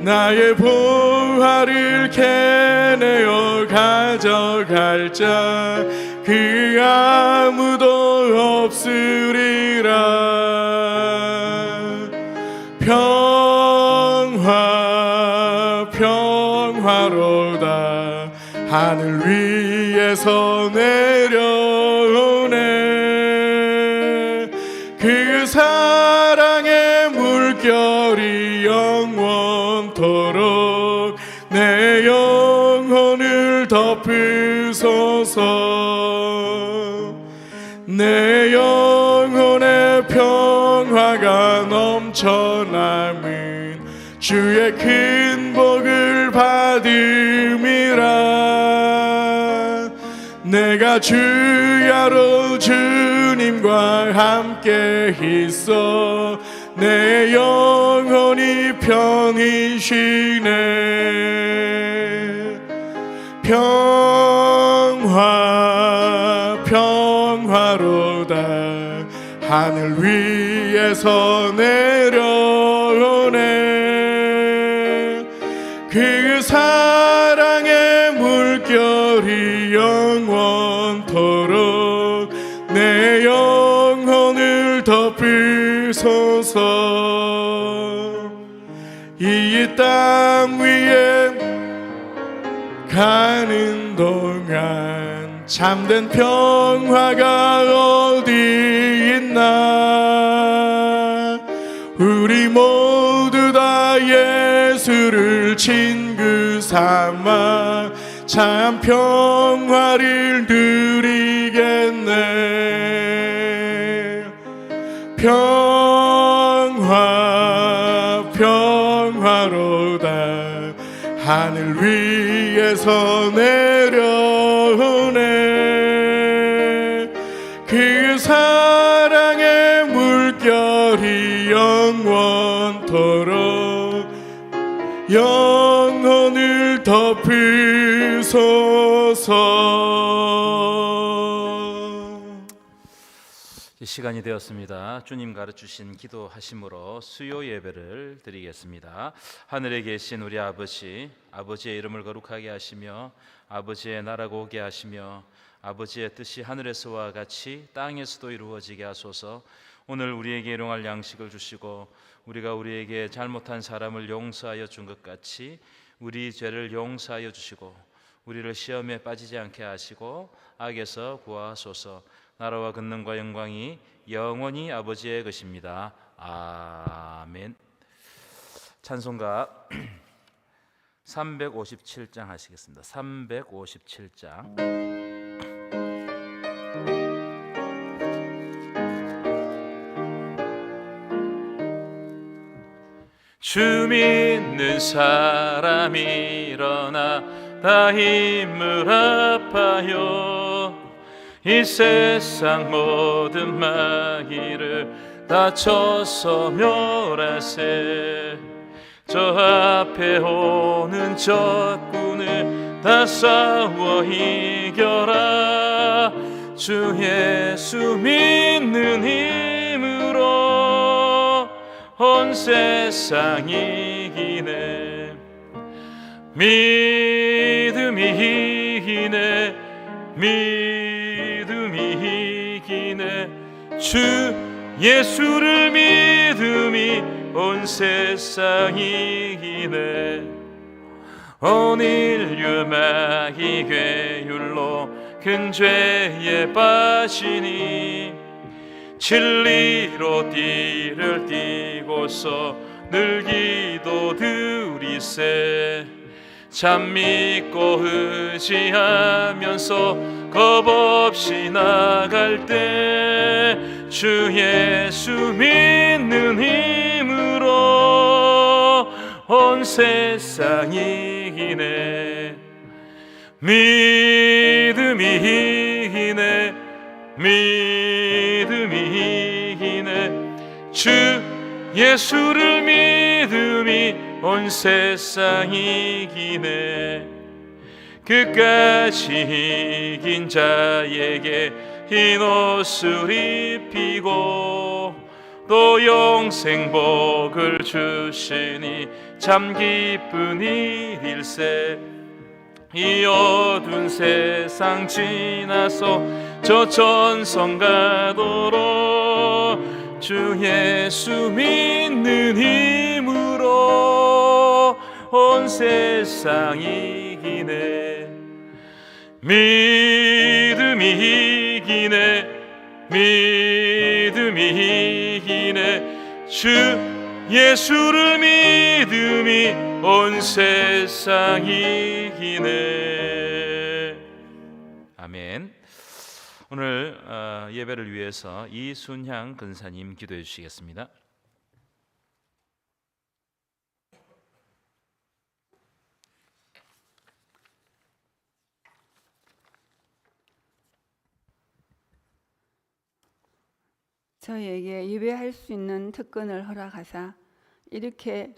나의 보화를 캐내어 가져갈 자. 그 아무도 없으리라. 평화 평화로다. 하늘 위에서 내려오네 물결이 영원토록 내 영혼을 덮으소서. 내 영혼의 평화가 넘쳐남은 주의 큰 복을 받음이라. 내가 주야로 주님과 함께 있어 내 영혼이 쉬네. 평화 평화로다 하늘 위에서 내려오네 덮으소서. 이 땅 위에 가는 동안 참된 평화가 어디 있나? 우리 모두 다 예수를 친구 삼아 참 평화를 누리겠네. 평 하늘 위에서 내려오네. 그 사랑의 물결이 영원토록 영혼을 덮으소서. 이 시간이 되었습니다. 주님 가르치신 기도하심으로 수요 예배를 드리겠습니다. 하늘에 계신 우리 아버지, 아버지의 이름을 거룩하게 하시며 아버지의 나라가 오게 하시며 아버지의 뜻이 하늘에서와 같이 땅에서도 이루어지게 하소서. 오늘 우리에게 일용할 양식을 주시고 우리가 우리에게 잘못한 사람을 용서하여 준 것 같이 우리 죄를 용서하여 주시고 우리를 시험에 빠지지 않게 하시고 악에서 구하소서. 나라와 근능과 영광이 영원히 아버지의 것입니다. 아멘. 찬송가 357장 하시겠습니다. 357장. 주 믿는 사람이 일어나 다 힘을 합하여 이 세상 모든 마귀를 다쳐서 멸하세. 저 앞에 오는 적군을 다 싸워 이겨라. 주 예수 믿는 힘으로 온 세상 이기네. 믿음이 이기네. 믿 주 예수를 믿음이 온 세상 이 기네 온 인류 마귀 괴율로 큰 죄에 빠지니 진리로 띠를 띠고서 늘 기도 드리세 참 믿고 의지하면서 겁없이 나갈 때 주 예수 믿는 힘으로 온 세상 이기네. 믿음이 이기네. 믿음이 이기네. 주 예수를 믿음이 온 세상 이 기네 끝까지 이긴 자에게 흰 옷을 입히고 또 영생 복을 주시니 참 기쁜 일일세. 이 어두운 세상 지나서 저 전성 가도록 주 예수 믿는 힘으로 온 세상 이기네. 믿음이 이기네. 믿음이 이기네. 주 예수를 믿음이 온 세상 이기네. 아멘. 오늘 어, 예배를 위해서 이순향 근사님 기도해 주시겠습니다 저희에게 예배할 수 있는 특권을 허락하사 이렇게